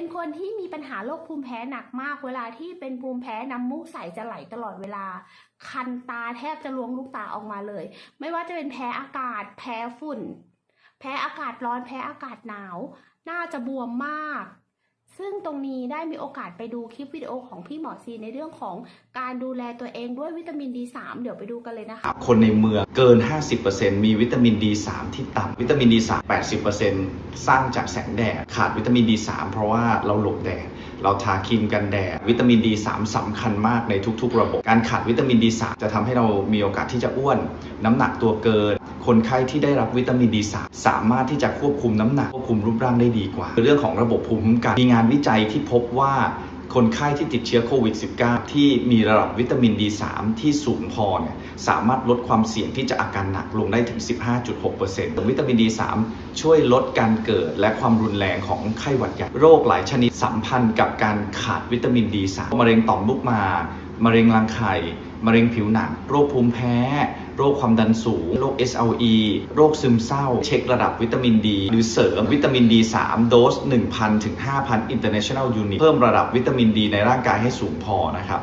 เป็นคนที่มีปัญหาโรคภูมิแพ้หนักมาก เวลาที่เป็นภูมิแพ้น้ำมูกใสจะไหลตลอดเวลา คันตาแทบจะล้วงลูกตาออกมาเลย ไม่ว่าจะเป็นแพ้อากาศ แพ้ฝุ่น แพ้อากาศร้อน แพ้อากาศหนาว หน้าจะบวมมาก ซึ่งตรงนี้ได้มีโอกาสไปดูคลิปวิดีโอของพี่หมอซีในเรื่องของการดูแลตัวเองด้วยวิตามิน D3 เดี๋ยวไปดูกันเลยนะคะ คนในเมืองเกิน 50%มีวิตามิน D3 ที่ต่ำวิตามิน D3 80%สร้างจากแสงแดดขาดวิตามิน D3 เพราะว่าเราหลบแดดเราทาครีมกันแดดวิตามิน D3 สำคัญมากในทุก ๆ ระบบ การขาดวิตามิน D3 จะทำให้เรามีโอกาสที่จะอ้วน น้ำหนักตัวเกิน คนไข้ที่ได้รับวิตามิน D3 สามารถที่จะควบคุมน้ำหนักควบคุมรูปร่างได้ดีกว่า เรื่องของระบบภูมิคุ้มกันมีงานวิจัยที่พบว่าคนไข้ที่ติดเชื้อโควิด -19 ที่มีระดับวิตามิน D3 ที่สูงพอเนี่ยสามารถลดความเสี่ยงที่จะอาการหนักลงได้ถึง 15.6%วิตามิน D3 ช่วยลดการเกิดและความรุนแรงของไข้หวัดใหญ่โรคหลายชนิดสัมพันธ์กับการขาดวิตามิน D3 มะเร็งต่อมลูกหมากมะเร็งรังไข่ มะเร็งผิวหนัง โรคภูมิแพ้ โรคความดันสูง โรค SLE โรคซึมเศร้า เช็คระดับวิตามินดี หรือเสริมวิตามิน D3 โดส 1,000 ถึง 5,000 international unit เพิ่มระดับวิตามินดีในร่างกายให้สูงพอนะครับ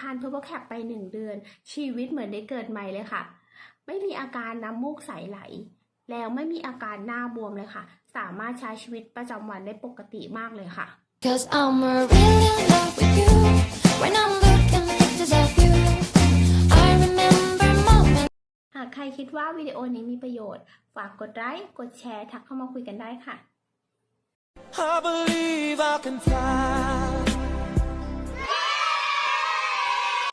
ทาน Turbo Cap ไปหนึ่งเดือน ชีวิตเหมือนได้เกิดใหม่เลยค่ะ ไม่มีอาการน้ำมูกใสไหล แล้วไม่มีอาการหน้าบวมเลยค่ะ สามารถใช้ชีวิตประจำวันได้ปกติมากเลยค่ะ Cause I'm really in love with you. คิดว่าวิดีโอนี้มีประโยชน์ ฝากกดไลค์ กดแชร์ ทักเข้ามาคุยกันได้ค่ะ I believe I can fly.